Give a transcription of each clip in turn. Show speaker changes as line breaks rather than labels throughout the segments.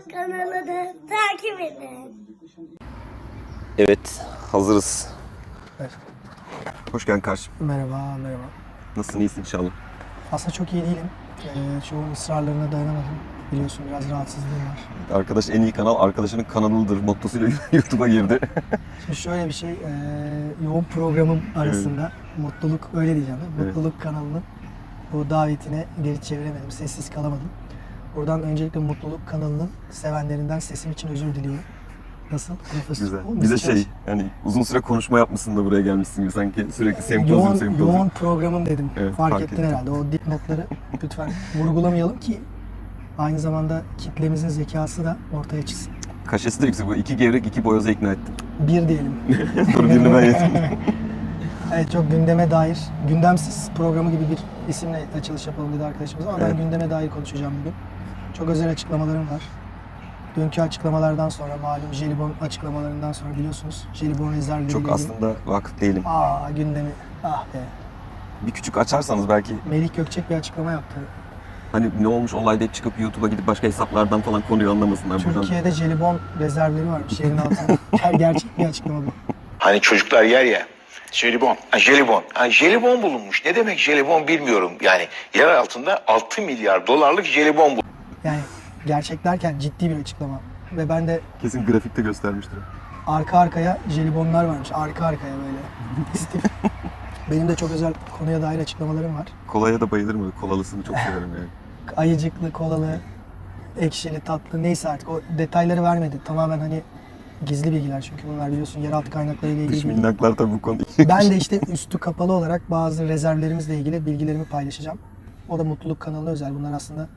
YouTube kanalını takip edin.
Evet, hazırız.
Evet.
Hoş geldin kardeşim.
Merhaba, merhaba.
Nasılsın, iyisin inşallah.
Aslında çok iyi değilim. Ee, şu ısrarlarına dayanamadım. Biliyorsun biraz rahatsızlığım var.
Arkadaş en iyi kanal arkadaşının kanalındır mottosuyla YouTube'a girdi.
Şimdi şöyle bir şey, e, yoğun programım arasında mutluluk, öyle diyeceğim. mi?
Evet.
Mutluluk kanalının bu davetine geri çeviremedim, sessiz kalamadım. Buradan öncelikle Mutluluk kanalının sevenlerinden sesim için özür diliyorum. Nasıl? Nefes
Güzel. Bir de şey, yani uzun süre konuşma yapmışsın da buraya gelmişsin gibi sanki sürekli sempozyum
yoğun,
sempozyum.
yoğun programım dedim.
Evet,
fark,
fark
ettin
ettim.
herhalde. O dipnotları lütfen vurgulamayalım ki aynı zamanda kitlemizin zekası da ortaya çıksın.
Kaşesi de yüksek. Bu iki gevrek, iki boyoza ikna ettim.
Bir diyelim.
Dur birini ben yedim.
Evet çok gündeme dair, gündemsiz programı gibi bir isimle açılış yapalım dedi arkadaşımız ama ben
Evet.
gündeme dair konuşacağım bugün. Çok özel açıklamalarım var. Dünkü açıklamalardan sonra, malum Jelibon açıklamalarından sonra biliyorsunuz Jelibon rezervleri
Çok
ilgili-
aslında vakıf değilim.
Aa gündemi, ah be.
Bir küçük açarsanız belki
Melih Gökçek bir açıklama yaptı.
hani ne olmuş olayda çıkıp YouTube'a gidip başka hesaplardan falan konuyu anlamasınlar buradan.
Türkiye'de jelibon rezervleri varmış yerin altında. Ger- Gerçek bir açıklama bu.
Hani çocuklar yer ya. Jelibon. Ha, jelibon. Ha, jelibon bulunmuş. Ne demek jelibon bilmiyorum. Yani yer altında 6 milyar dolarlık jelibon bulunmuş.
Yani gerçek derken ciddi bir açıklama. Ve ben de
Kesin grafikte göstermiştir.
arka arkaya jelibonlar varmış. Arka arkaya böyle. Benim de çok özel konuya dair açıklamalarım var.
Kolaya da bayılırım. öyle Kolalısını çok severim yani.
Ayıcıklı, kolalı, ekşili, tatlı neyse artık o detayları vermedi. Tamamen hani gizli bilgiler çünkü bunlar biliyorsun yeraltı kaynaklarıyla ilgili
Dış
bilgi.
minnaklar tabii bu konuda.
Ben de işte üstü kapalı olarak bazı rezervlerimizle ilgili bilgilerimi paylaşacağım. O da mutluluk kanalına özel. Bunlar aslında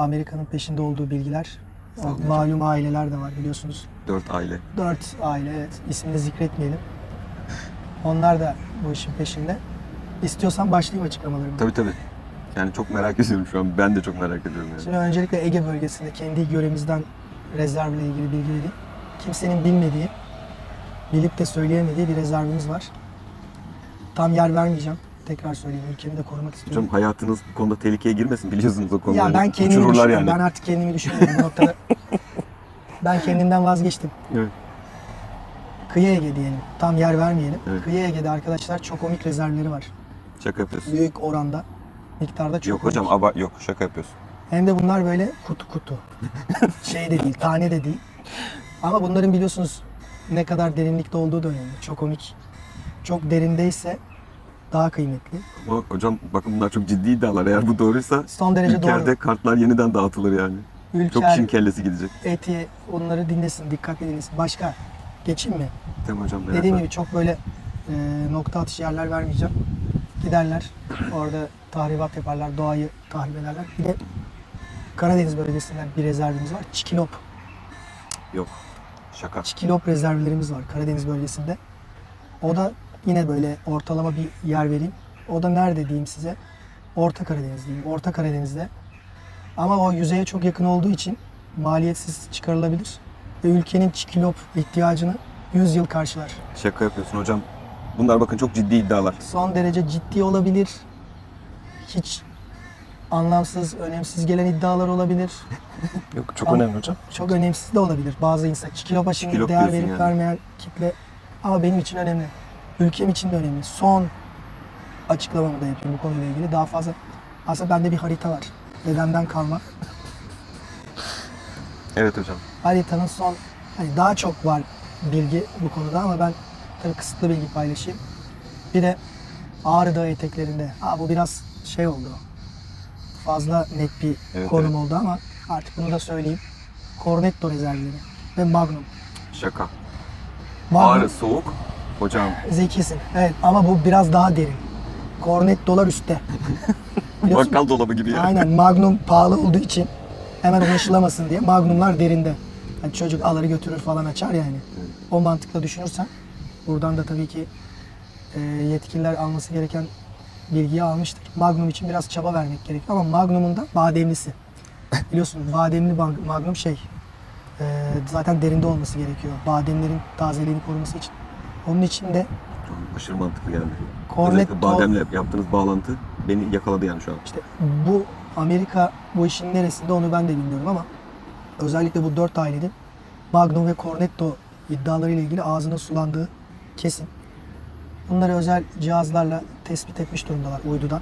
Amerika'nın peşinde olduğu bilgiler. Malum aileler de var biliyorsunuz.
Dört aile.
Dört aile evet. İsmini zikretmeyelim. Onlar da bu işin peşinde. İstiyorsan başlayayım açıklamalarıma.
Tabii tabii. Yani çok merak ediyorum şu an. Ben de çok merak ediyorum yani.
Şimdi öncelikle Ege bölgesinde kendi yöremizden rezervle ilgili bilgi vereyim. Kimsenin bilmediği, bilip de söyleyemediği bir rezervimiz var. Tam yer vermeyeceğim. Tekrar söyleyeyim. Ülkemi de korumak istiyorum.
Hocam hayatınız bu konuda tehlikeye girmesin biliyorsunuz o konuda.
Ya ben kendimi
Uçururlar yani.
Ben artık kendimi düşünüyorum bu noktada. ben kendimden vazgeçtim.
Evet.
Kıyı Ege diyelim. Tam yer vermeyelim.
Evet.
Kıyı Ege'de arkadaşlar çok komik rezervleri var.
Şaka yapıyorsun.
Büyük oranda. Miktarda çok
Yok hocam aba yok şaka yapıyorsun.
Hem de bunlar böyle kutu kutu. şey de değil, tane de değil. Ama bunların biliyorsunuz ne kadar derinlikte olduğu da önemli. Çok komik. Çok derindeyse daha kıymetli.
Ama hocam bakın bunlar çok ciddi iddialar. Eğer bu doğruysa
Son derece
ülkelerde
doğru.
kartlar yeniden dağıtılır yani. Çok
Ülker,
kişinin kellesi gidecek.
eti onları dinlesin, dikkatli dinlesin. Başka geçeyim mi?
Tamam hocam
Dediğim gibi çok böyle e, nokta atış yerler vermeyeceğim. Giderler orada tahribat yaparlar, doğayı tahrip ederler. Bir de Karadeniz bölgesinden bir rezervimiz var. Çikilop.
Yok. Şaka.
Çikilop rezervlerimiz var Karadeniz bölgesinde. O da yine böyle ortalama bir yer vereyim. O da nerede diyeyim size? Orta Karadeniz diyeyim. Orta Karadeniz'de. Ama o yüzeye çok yakın olduğu için maliyetsiz çıkarılabilir. Ve ülkenin çikilop ihtiyacını 100 yıl karşılar.
Şaka yapıyorsun hocam. Bunlar bakın çok ciddi iddialar.
Son derece ciddi olabilir. Hiç anlamsız, önemsiz gelen iddialar olabilir.
Yok çok
Ama-
önemli hocam.
Çok önemsiz de olabilir. Bazı insan çikilopa şimdi
Çikilop
değer verip
yani.
vermeyen kitle ama benim için önemli. Ülkem için de önemli. Son açıklamamı da yapayım bu konuyla ilgili. Daha fazla aslında bende bir harita var. Dedemden kalma.
Evet hocam.
Haritanın son hani daha çok var bilgi bu konuda ama ben tabii kısıtlı bilgi paylaşayım. Bir de Ağrı Dağı eteklerinde. Aa, bu biraz şey oldu. Fazla net bir
Evet,
konum
evet.
oldu ama artık bunu da söyleyeyim. Cornetto rezervleri ve Magnum.
Şaka.
Magnum
Ağrı soğuk. Hocam
zekisin. Evet ama bu biraz daha derin. Cornetto'lar üstte. Biliyorsun,
bakkal dolabı gibi ya.
Aynen Magnum pahalı olduğu için hemen ulaşılamasın diye Magnumlar derinde. Hani çocuk alır götürür falan açar yani. O mantıkla düşünürsen buradan da tabii ki e, yetkililer alması gereken bilgiyi almıştır. Magnum için biraz çaba vermek gerekiyor ama Magnum'un da bademlisi. Biliyorsun bademli mag- Magnum şey e, zaten derinde olması gerekiyor. Bademlerin tazeliğini koruması için. Onun için de
Aşırı mantıklı geldi.
Cornetto-
Özellikle bademle yaptığınız bağlantı beni yakaladı yani şu an.
İşte bu Amerika bu işin neresinde onu ben de bilmiyorum ama özellikle bu dört ailenin Magnum ve Cornetto iddialarıyla ilgili ağzına sulandığı kesin. Bunları özel cihazlarla tespit etmiş durumdalar uydudan.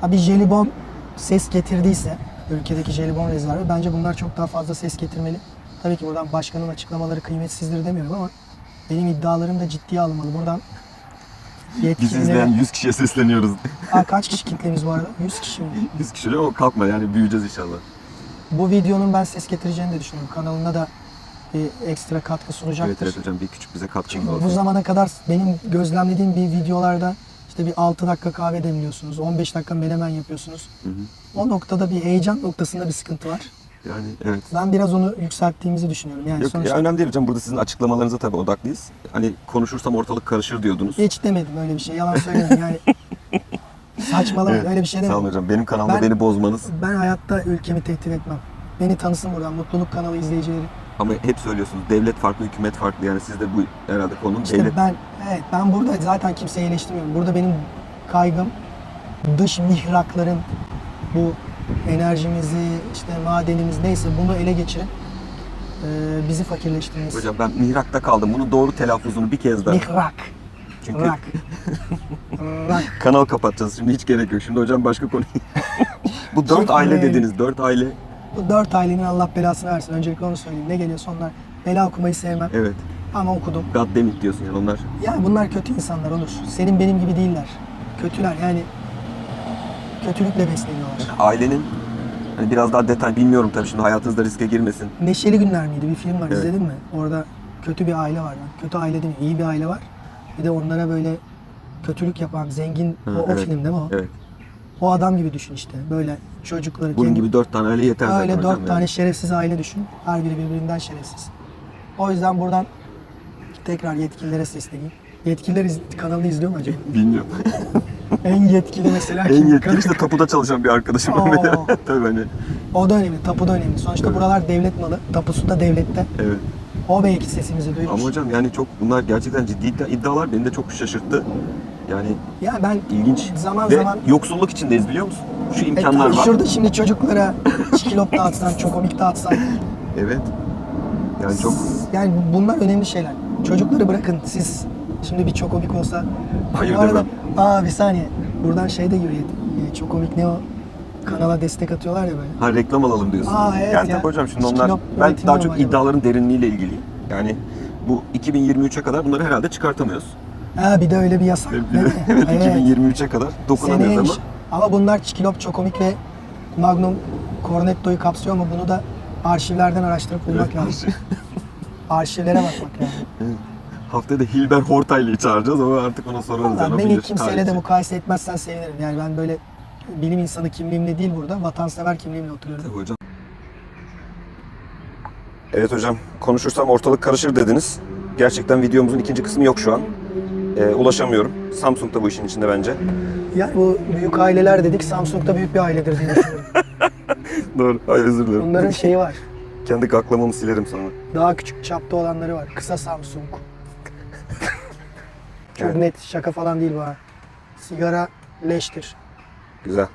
Ha bir jelibon ses getirdiyse ülkedeki jelibon rezervi bence bunlar çok daha fazla ses getirmeli. Tabii ki buradan başkanın açıklamaları kıymetsizdir demiyorum ama benim iddialarım da ciddiye alınmalı. Buradan yetkililere...
izleyen 100 kişiye sesleniyoruz.
Aa, kaç kişi kitlemiz bu arada? 100 kişi mi?
100 kişiyle o kalkma yani büyüyeceğiz inşallah.
Bu videonun ben ses getireceğini de düşünüyorum. Kanalına da bir ekstra katkı sunacaktır.
Evet evet hocam bir küçük bize
Çünkü
olsun.
bu zamana kadar benim gözlemlediğim bir videolarda işte bir 6 dakika kahve demliyorsunuz, 15 dakika menemen yapıyorsunuz. O noktada bir heyecan noktasında bir sıkıntı var.
Yani evet.
Ben biraz onu yükselttiğimizi düşünüyorum. Yani
Yok
sonuçta
ya önemli değil hocam burada sizin açıklamalarınıza tabii odaklıyız. Hani konuşursam ortalık karışır diyordunuz.
hiç demedim öyle bir şey. Yalan söylemedim yani. Saçmalama
Evet,
öyle bir şey
Sağ olun
demedim.
hocam benim kanalda
Ben-
beni bozmanız
Ben hayatta ülkemi tehdit etmem. Beni tanısın buradan Mutluluk kanalı izleyicileri.
ama hep söylüyorsunuz devlet farklı hükümet farklı yani siz de bu herhalde konunun
İşte
devlet
ben evet ben burada zaten kimseyi eleştirmiyorum. Burada benim kaygım dış mihrakların bu enerjimizi işte madenimiz neyse bunu ele geçirip e, bizi fakirleştirmesi.
Hocam ben mihrakta kaldım. Bunun doğru telaffuzunu bir kez daha.
Mihrak.
Çünkü
Rak. Rak.
kanal kapatacağız şimdi hiç gerek yok. Şimdi hocam başka konu. bu dört
Şimdi-
aile dediniz. Dört aile.
Bu dört ailenin Allah belasını versin. Öncelikle onu söyleyeyim. Ne geliyorsa onlar. Bela okumayı sevmem
Evet.
ama okudum.
God damn it diyorsun yani onlar.
Yani bunlar kötü insanlar olur. Senin benim gibi değiller. Kötüler yani kötülükle besleniyorlar.
Ailenin hani biraz daha detay bilmiyorum tabii şimdi hayatınızda riske girmesin.
Neşeli Günler miydi? Bir film var.
Evet.
izledin mi? Orada kötü bir aile var. Yani kötü aile değil? İyi bir aile var. Bir de onlara böyle kötülük yapan zengin
Ha,
o, o
evet.
film değil mi o?
Evet.
O adam gibi düşün işte. Böyle çocukları
Bunun
kendi-
gibi dört tane aile yeter zaten
öyle dört tane
yani.
şerefsiz aile düşün. Her biri birbirinden şerefsiz. O yüzden buradan tekrar yetkililere sesleneyim. Yetkililer iz- kanalını izliyor mu acaba?
Bilmiyorum.
en yetkili mesela
en
kim?
yetkili işte tapuda çalışan bir arkadaşım.
Oo.
tabii hani.
O da önemli. Tapu da önemli. Sonuçta buralar devlet malı. Tapusu da devlette.
Evet.
O belki sesimizi duyurur.
Ama hocam yani çok bunlar gerçekten ciddi iddia- iddialar beni de çok şaşırttı. Yani
Ya ben
ilginç.
zaman
Ve
zaman
yoksulluk içindeyiz biliyor musun? Şu
E,
imkanlar
tabii
var.
Şurada şimdi çocuklara çikolop dağıtsan, çokomik dağıtsan.
Evet. Yani çok
Yani bunlar önemli şeyler. Çocukları bırakın siz. Şimdi bir çokomik olsa.
Hayır
Bu arada,
demem.
Aa bir saniye. Buradan şey de yürüyelim. E, çokomik ne o? Kanala destek atıyorlar ya böyle.
ha reklam alalım diyorsun.
Aa, evet
yani
ya.
tabii hocam şimdi
Hiç
onlar
kilo
ben daha çok
normal
iddiaların derinliğiyle ilgiliyim. Yani bu 2023'e kadar bunları herhalde çıkartamıyoruz.
Ha bir de öyle bir yasak. Değil mi?
evet 2023'e kadar dokunamıyoruz
Seneye
ama
ama bunlar çikilop, çokomik ve Magnum Cornetto'yu kapsıyor mu? Bunu da arşivlerden araştırıp bulmak lazım. Arşivlere bakmak lazım.
Haftaya da Hilber Hortaylı'yı çağıracağız ama artık ona sorarız.
Vallahi
yani,
beni
bilir,
kimseyle de
tarihçi.
mukayese etmezsen sevinirim. Yani ben böyle bilim insanı kimliğimle değil burada, vatansever kimliğimle oturuyorum.
Tabii hocam. Evet hocam, konuşursam ortalık karışır dediniz. Gerçekten videomuzun ikinci kısmı yok şu an. Ee, ulaşamıyorum. Samsung da bu işin içinde bence.
Yani bu büyük aileler dedik, Samsung da büyük bir ailedir diye düşünüyorum.
Doğru. Ay özür dilerim.
Bunların şeyi var,
Kendi kaklamamı silerim sonra.
daha küçük çapta olanları var. Kısa Samsung. Çok net, şaka falan değil bu. Sigara leştir.
Güzel.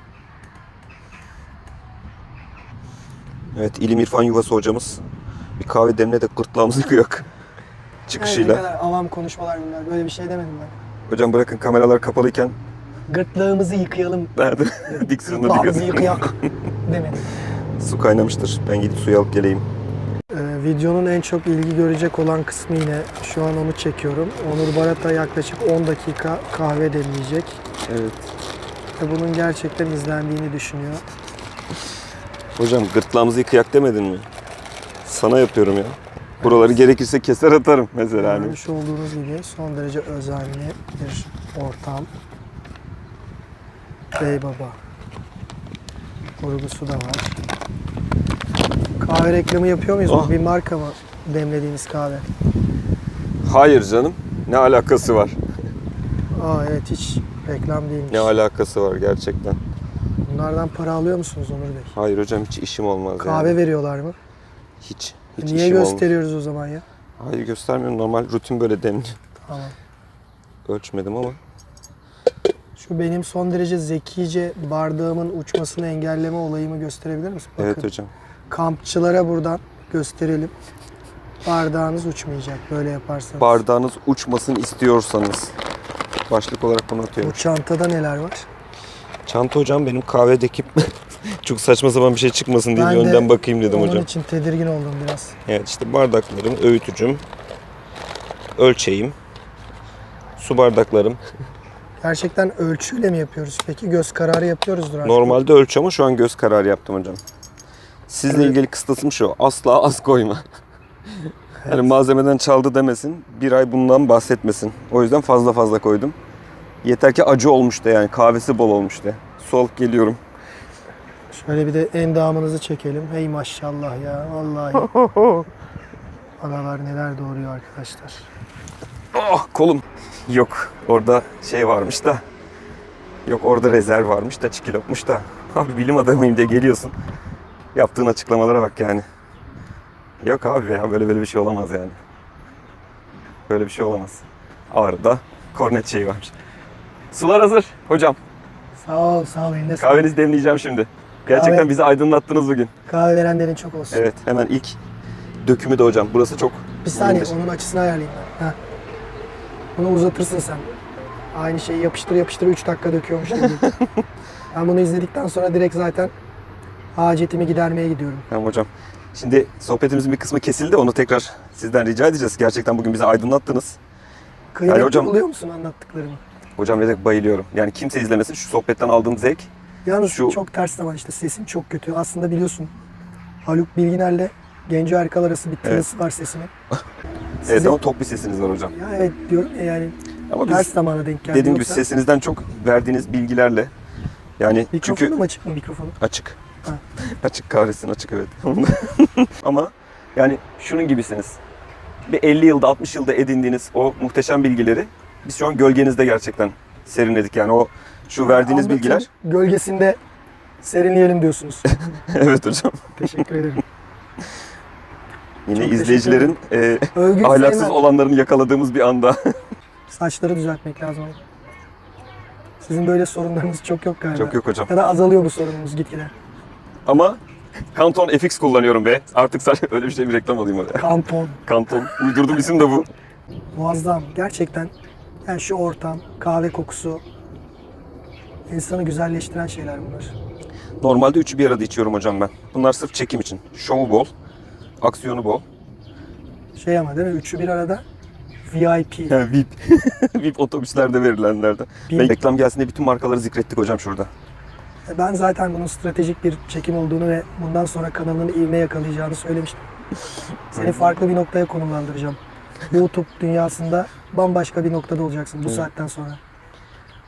Evet, İlim İrfan Yuvası hocamız. Bir kahve demle de gırtlağımızı yıkayak.
Yani ne
Çıkışıyla.
kadar avam konuşmalar bunlar. Böyle bir şey demedim ben.
Hocam bırakın kameralar kapalıyken
Gırtlağımızı yıkayalım,
nerede?
Gırtlağımızı
dikkat.
yıkayak demedim.
Su kaynamıştır. Ben gidip suyu alıp geleyim.
Ee, videonun en çok ilgi görecek olan kısmı yine şu an onu çekiyorum. Onur Barata yaklaşık 10 dakika kahve demleyecek.
Evet.
Ve bunun gerçekten izlendiğini düşünüyor.
Hocam gırtlağımızı yıkayak demedin mi? Sana yapıyorum ya. Buraları gerekirse keser atarım mesela hani.
Görmüş olduğunuz gibi son derece özenli bir ortam. Bey Baba. Vurgusu da var. Kahve reklamı yapıyor muyuz?
Oh.
Bir marka mı demlediğimiz kahve?
Hayır canım. Ne alakası var?
Aa evet hiç reklam değilmiş.
Ne alakası var gerçekten?
Bunlardan para alıyor musunuz Onur Bey?
Hayır hocam hiç işim olmaz
Kahve
yani.
veriyorlar mı?
Hiç. Hiç
Niye
işim olmaz.
gösteriyoruz o zaman ya?
Hayır göstermiyorum. Normal rutin böyle demli.
Tamam.
Ölçmedim ama.
Şu benim son derece zekice bardağımın uçmasını engelleme olayımı gösterebilir misin?
Evet
Bakın,
hocam.
Kampçılara buradan gösterelim. Bardağınız uçmayacak böyle yaparsanız.
Bardağınız uçmasın istiyorsanız. Başlık olarak bunu atıyorum.
Bu çantada neler var?
Çanta hocam benim kahvedeki çok saçma sapan bir şey çıkmasın diye
Ben
bir
de
önden bakayım dedim
Onun
hocam.
için tedirgin oldum biraz.
Evet işte bardaklarım, öğütücüm, ölçeğim, su bardaklarım.
Gerçekten ölçüyle mi yapıyoruz peki? Göz kararı yapıyoruzdur artık.
Normalde ölçü ama şu an göz kararı yaptım hocam. Sizle
Evet.
ilgili kıstasım şu. Asla az koyma. Yani malzemeden çaldı demesin. Bir ay bundan bahsetmesin. O yüzden fazla fazla koydum. Yeter ki acı olmuş de yani kahvesi bol olmuş de. Su alıp geliyorum.
Şöyle bir de endamınızı çekelim. Hey maşallah ya vallahi. Analar neler doğuruyor arkadaşlar.
Oh kolum. Yok orada şey varmış da. Yok orada rezerv varmış da çikilopmuş da. Abi bilim adamıyım diye geliyorsun. Yaptığın açıklamalara bak yani. Yok abi ya böyle böyle bir şey olamaz yani. Böyle bir şey olamaz. Ağrı'da kornet şeyi varmış. Sular hazır hocam.
Sağ ol sağ ol eline sağlık.
Kahvenizi demleyeceğim şimdi. Gerçekten
Kahve-
bizi aydınlattınız bugün.
Kahve verenlerin çok olsun.
Evet hemen ilk dökümü de hocam. Burası çok
Bir saniye onun açısını ayarlayayım ben. Heh. Bunu uzatırsın sen. Aynı şeyi yapıştır yapıştır 3 dakika döküyormuş gibi. ben bunu izledikten sonra direkt zaten hacetimi gidermeye gidiyorum.
Tamam hocam. Şimdi sohbetimizin bir kısmı kesildi. Onu tekrar sizden rica edeceğiz. Gerçekten bugün bizi aydınlattınız.
Kıymetli
hocam-
buluyor musun anlattıklarımı?
Hocam ne bayılıyorum. Yani kimse izlemesin. Şu sohbetten aldığım zevk.
Yalnız
Şu-
çok ters zaman işte sesim çok kötü. Aslında biliyorsun Haluk Bilginer'le Genco Erkal arası bir tınısı var sesimin.
Evet
Sizin-
ama top bir sesiniz var hocam.
Ya evet diyorum ya yani
Ama
ters
biz
zamana denk geldi.
dediğim gibi
Yoksa
sesinizden çok verdiğiniz bilgilerle yani
Mikrofonu
çünkü
mu açık mı mikrofonu?
açık. Açık kahretsin açık evet. ama yani şunun gibisiniz. Bir 50 yılda 60 yılda edindiğiniz o muhteşem bilgileri biz şu an gölgenizde gerçekten serinledik yani o şu verdiğiniz
Anlatın,
bilgiler.
Gölgesinde serinleyelim diyorsunuz.
evet hocam.
Teşekkür ederim.
Yine
Çok
izleyicilerin e,
Övgü
ahlaksız
sevmem.
olanlarını yakaladığımız bir anda.
Saçları düzeltmek lazım. Sizin böyle sorunlarınız çok yok galiba.
Çok yok hocam.
Ya da azalıyor bu sorunumuz gitgide.
Ama Kanton FX kullanıyorum be. Artık sen öyle bir şey bir reklam alayım oraya.
Kanton.
Kanton. Uydurduğum isim de bu.
Muazzam. Gerçekten yani şu ortam, kahve kokusu insanı güzelleştiren şeyler bunlar.
Normalde üçü bir arada içiyorum hocam ben. Bunlar sırf çekim için. Şovu bol. Aksiyonu bol.
Şey ama değil mi? Üçü bir arada VIP.
Yani VIP. VIP otobüslerde verilenlerden. Ve reklam gelsin diye bütün markaları zikrettik hocam şurada.
Ben zaten bunun stratejik bir çekim olduğunu ve bundan sonra kanalını ivme yakalayacağını söylemiştim. Seni farklı bir noktaya konumlandıracağım. YouTube dünyasında bambaşka bir noktada olacaksın bu saatten sonra.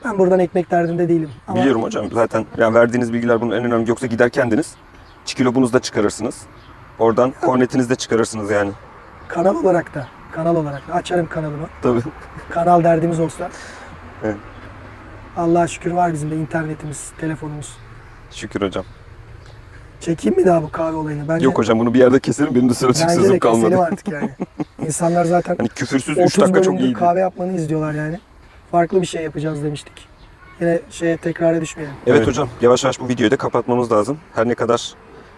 Ben buradan ekmek derdinde değilim. Ama
Biliyorum hocam zaten yani verdiğiniz bilgiler bunun en önemli. Yoksa gider kendiniz çikilobunuzu da çıkarırsınız. Oradan kornetinizi de çıkarırsınız yani.
kanal olarak da, kanal olarak da açarım kanalımı.
Tabii.
Kanal derdimiz olsa.
Evet.
Allah'a şükür var bizim de internetimiz, telefonumuz.
Şükür hocam.
Çekeyim mi daha bu kahve olayını? Bence,
Yok hocam bunu bir yerde keselim. Benim de söyleyecek
Bence
sözüm
de keselim
kalmadı.
artık yani. İnsanlar zaten
Hani küfürsüz 3
30
dakika çok
bölümdür
iyiydi.
kahve yapmanı izliyorlar yani. Farklı bir şey yapacağız demiştik. Yine şeye tekrara düşmeyelim.
Evet hocam yavaş yavaş bu videoyu da kapatmamız lazım. Her ne kadar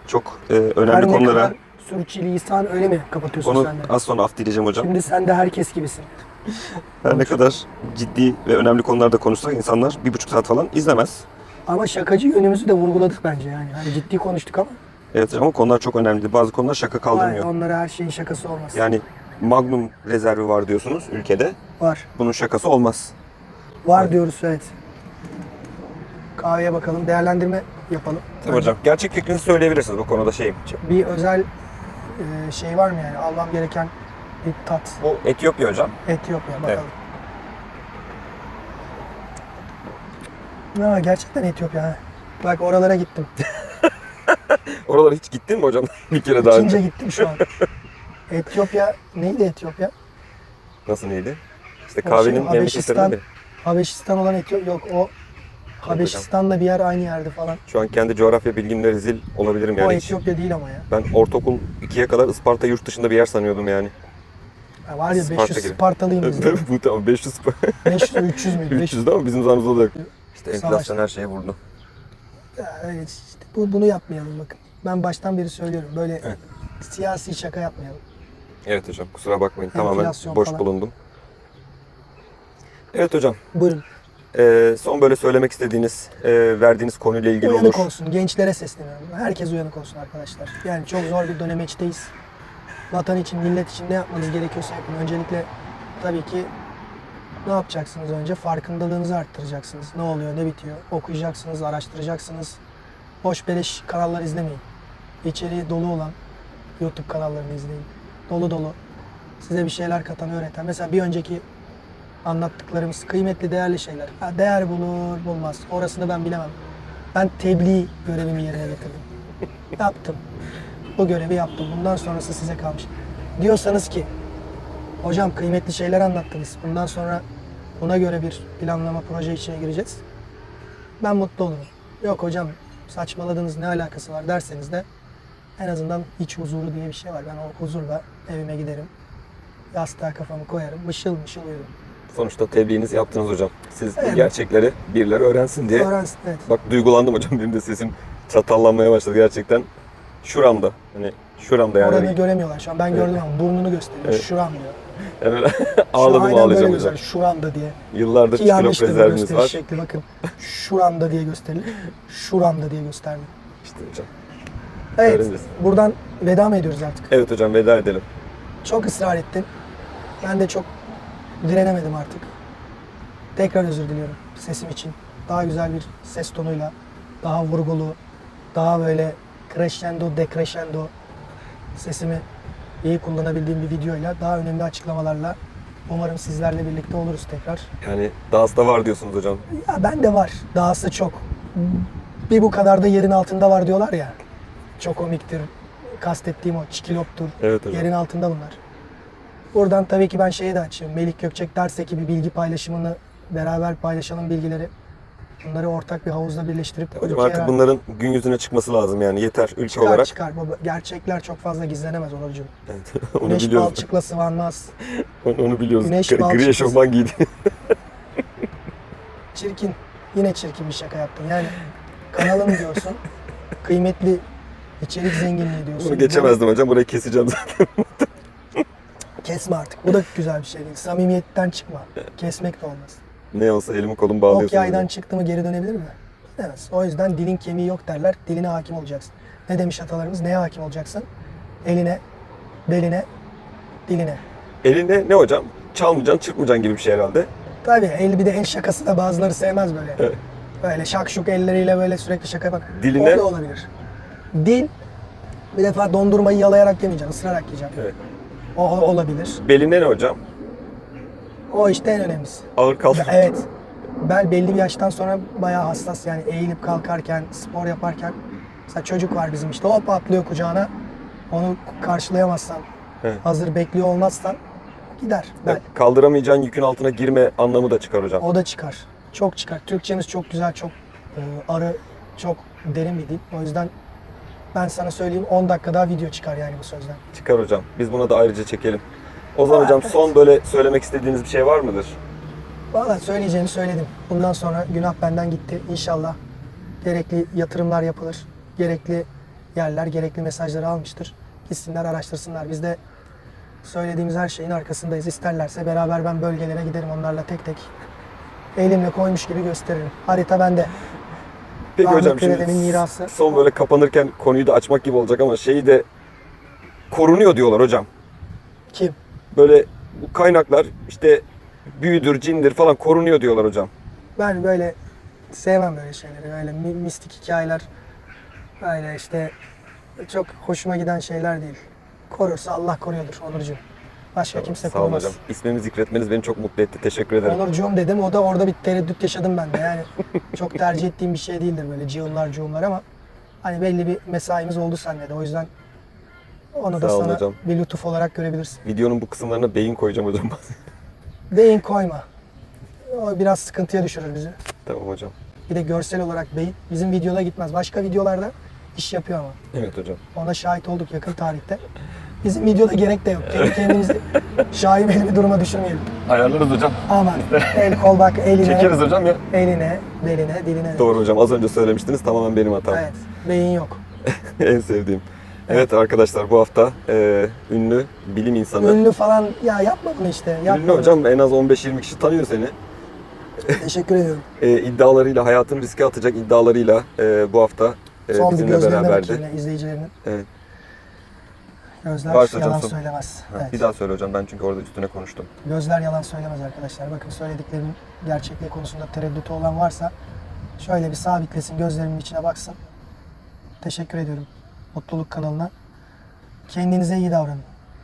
çok e, önemli
Her ne
konulara
kadar sürçülisan öyle mi kapatıyorsun
onu
sen de?
az sonra af dileyeceğim hocam.
Şimdi sen de herkes gibisin.
Her ne kadar ciddi ve önemli konularda konuşsak insanlar bir buçuk saat falan izlemez.
Ama şakacı yönümüzü de vurguladık bence yani. Hani ciddi konuştuk ama
Evet ama konular çok önemli. Bazı konular şaka kaldırmıyor.
onlara her şeyin şakası olmaz.
Yani Magnum rezervi var diyorsunuz ülkede.
Var.
Bunun şakası olmaz.
Var diyoruz evet. Kahveye bakalım. Değerlendirme yapalım.
Tabii hocam. Gerçek fikrinizi söyleyebilirsiniz bu konuda şeyim.
Bir özel e, şey var mı yani? Almam gereken bir tat.
Bu Etiyopya hocam.
Etiyopya bakalım.
Evet.
Ha, gerçekten Etiyopya. ha. Bak oralara gittim.
Oralara hiç gittin mi hocam? bir kere daha
İkinci
önce.
gittim şu an. Etiyopya neydi Etiyopya?
Nasıl neydi? İşte
O
kahvenin
şey, Habeşistan.
biri.
Habeşistan olan Etiyopya yok o Habeşistan'la bir yer aynı yerde falan.
Şu an kendi coğrafya bilgimle rezil olabilirim
o
yani.
Etiyopya değil ama ya.
Ben ortaokul 2'ye kadar Isparta yurt dışında bir yer sanıyordum yani.
Ya var ya
Sparta
500
gibi.
Spartalıyım biz. de.
Bu tamam 500
500 300 müydü?
300 ama bizim zamanımızda da yok. İşte enflasyon her şeye vurdu.
Ya, evet, işte bu, bunu yapmayalım bakın. ben baştan beri söylüyorum. Böyle siyasi şaka yapmayalım.
Evet hocam kusura bakmayın tamamen
Enflasyon
boş
falan.
bulundum. Evet hocam
Buyurun.
e, son böyle söylemek istediğiniz, e, verdiğiniz konuyla ilgili
Uyanık
olur.
olsun. Gençlere sesleniyorum. Herkes uyanık olsun arkadaşlar. Yani çok zor bir dönemeçteyiz. Vatan için, millet için ne yapmanız gerekiyorsa yapın. Öncelikle tabii ki ne yapacaksınız önce? Farkındalığınızı arttıracaksınız. Ne oluyor, ne bitiyor? Okuyacaksınız, araştıracaksınız. Boş beleş kanallar izlemeyin. İçeriği dolu olan YouTube kanallarını izleyin. Dolu dolu. Size bir şeyler katan, öğreten. Mesela bir önceki anlattıklarımız kıymetli, değerli şeyler. Ha, değer bulur, bulmaz. Orasını ben bilemem. Ben tebliğ görevimi yerine getirdim. Yaptım. Bu görevi yaptım. Bundan sonrası size kalmış. Diyorsanız ki hocam kıymetli şeyler anlattınız. Bundan sonra buna göre bir planlama proje içine gireceğiz. Ben mutlu olurum. Yok hocam saçmaladınız ne alakası var derseniz de en azından iç huzuru diye bir şey var. Ben o huzurla evime giderim. Yastığa kafamı koyarım. Mışıl mışıl uyurum.
Sonuçta tebliğinizi yaptınız hocam. Siz
Evet.
gerçekleri birileri öğrensin diye.
Öğrensin. Evet.
Bak duygulandım hocam benim de sesim çatallanmaya başladı gerçekten. Şuramda. Hani şuramda yani.
Oranı göremiyorlar şu an. Ben gördüm ama burnunu gösteriyor.
Evet.
Şuram diyor.
Yani ağladım ağlayacağım hocam.
Şuramda diye.
Yıllardır
Ki yanlıştır bu
rezervimiz var.
şekli bakın. Şuramda diye gösterilir. Şuramda diye gösterdi.
İşte hocam.
Evet.
Öğreneceğiz.
Buradan veda mı ediyoruz artık?
Evet hocam veda edelim.
Çok ısrar ettin. Ben de çok direnemedim artık. Tekrar özür diliyorum sesim için. Daha güzel bir ses tonuyla, daha vurgulu, daha böyle crescendo, decrescendo sesimi iyi kullanabildiğim bir videoyla, daha önemli açıklamalarla umarım sizlerle birlikte oluruz tekrar.
Yani dahası da var diyorsunuz hocam.
Ya ben de var. Dahası çok. Bir bu kadar da yerin altında var diyorlar ya. Çok komiktir. Kastettiğim o çikiloptur.
Evet hocam.
Yerin altında bunlar. Buradan tabii ki ben şeye de açıyorum. Melik Gökçek derse ki bir bilgi paylaşımını beraber paylaşalım bilgileri. Bunları ortak bir havuzda birleştirip
Hocam artık bunların gün yüzüne çıkması lazım yani yeter ülke
çıkar
olarak.
çıkar. Baba, Gerçekler çok fazla gizlenemez Onurcuğum.
Evet, onu
Güneş
biliyoruz.
balçıkla sıvanmaz.
Onu, onu biliyoruz.
Güneş
Gri-
balçıklı.
Gri eşofman giydi.
Çirkin. Yine çirkin bir şaka yaptın. Yani kanalım diyorsun. kıymetli içerik zenginliği diyorsun.
Bunu geçemezdim hocam. Burayı keseceğim zaten.
Kesme artık. Bu da güzel bir şey değil. Samimiyetten çıkma. Kesmek de olmaz.
Ne olsa elimi kolumu
Ok
bağlıyorsun.
yaydan çıktı mı geri dönebilir mi? Dönemez. O yüzden dilin kemiği yok derler. Diline hakim olacaksın. Ne demiş atalarımız? Neye hakim olacaksın? Eline, beline, diline.
Elinde ne hocam? Çalmayacaksın, çırpmayacaksın gibi bir şey herhalde.
Tabii el bir de el şakası da bazıları sevmez böyle.
Evet.
Böyle şakşuk elleriyle böyle sürekli şaka yapan.
Diline-
O da olabilir. Dil bir defa dondurmayı yalayarak yemeyeceksin, ısırarak yiyeceksin.
Evet.
O olabilir.
Beline ne hocam?
O işte en önemlisi.
Ağır kalk.
Evet. Bel belli bir yaştan sonra bayağı hassas yani eğilip kalkarken, spor yaparken mesela çocuk var bizim işte hop atlıyor kucağına. Onu karşılayamazsan,
Evet.
hazır bekliyor olmazsan gider bel.
Kaldıramayacağın yükün altına girme anlamı da çıkar hocam.
O da çıkar. Çok çıkar. Türkçemiz çok güzel, çok e, arı, çok derin bir dil. O yüzden ben sana söyleyeyim 10 dakika daha video çıkar yani bu sözden.
Çıkar hocam. Biz buna da ayrıca çekelim. O zaman
Aa,
hocam
evet.
son böyle söylemek istediğiniz bir şey var mıdır?
Valla söyleyeceğimi söyledim. Bundan sonra günah benden gitti. İnşallah gerekli yatırımlar yapılır. Gerekli yerler, gerekli mesajları almıştır. Gitsinler, araştırsınlar. Biz de söylediğimiz her şeyin arkasındayız. İsterlerse beraber ben bölgelere giderim onlarla tek tek. Elimle koymuş gibi gösteririm. Harita bende.
Peki
Ahmet
hocam şimdi
mirası.
son böyle kapanırken konuyu da açmak gibi olacak ama şeyi de korunuyor diyorlar hocam.
Kim?
Böyle bu kaynaklar işte büyüdür, cindir falan korunuyor diyorlar hocam.
Ben böyle sevmem böyle şeyleri. Öyle mi- mistik hikayeler böyle işte çok hoşuma giden şeyler değil. Korursa Allah koruyordur Onurcuğum. Başka kimse
Sağ olun
korumaz.
hocam. İsmimi zikretmeniz beni çok mutlu etti. Teşekkür ederim.
Onurcuğum dedim o da orada bir tereddüt yaşadım ben de. Yani çok tercih ettiğim bir şey değildir böyle cığımlar cığımlar ama hani belli bir mesaimiz oldu seninle de o yüzden onu da
Sağ olun
sana
hocam.
bir lütuf olarak görebilirsin.
Videonun bu kısımlarına beyin koyacağım hocam.
Beyin koyma. O biraz sıkıntıya düşürür bizi.
tamam hocam.
Bir de görsel olarak beyin bizim videoda gitmez. Başka videolarda iş yapıyor ama.
Evet hocam.
Ona şahit olduk yakın tarihte. Bizim videoda gerek de yok. Kendi kendimizi şaibeli bir duruma düşürmeyelim.
Ayarlarız hocam.
Aman el kol bak eline,
Çekeriz hocam ya.
eline, beline, diline.
Doğru hocam. Az önce söylemiştiniz. Tamamen benim hatam.
Evet. Beyin yok.
en sevdiğim. Evet arkadaşlar bu hafta e, ünlü bilim insanı.
Ünlü falan ya yapma bunu işte. Yapma
Ünlü
bunu.
hocam en az 15-20 kişi tanıyor seni.
Teşekkür ediyorum.
E, iddialarıyla, hayatını riske atacak iddialarıyla e, bu hafta e,
Son bir
bizimle
gözlerine
beraberdi.
bakayım izleyicilerinin.
Evet.
Gözler
Varsa hocam
yalan
son-
söylemez.
Ha,
Evet.
Bir daha söyle hocam ben çünkü orada üstüne konuştum.
Gözler yalan söylemez arkadaşlar. Bakın söylediklerimin gerçekliği konusunda tereddütü olan varsa şöyle bir sabitlesin, gözlerimin içine baksın. Teşekkür ediyorum Mutluluk kanalına. Kendinize iyi davranın.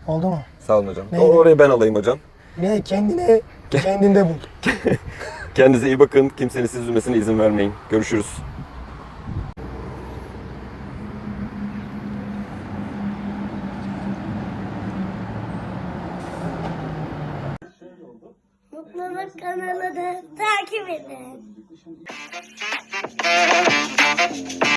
Oldu mu?
Sağ olun hocam.
Neydi?
Orayı ben alayım hocam.
Ne kendine kendinde bul.
Kendinize iyi bakın. Kimsenin sizi üzülmesine izin vermeyin. Görüşürüz.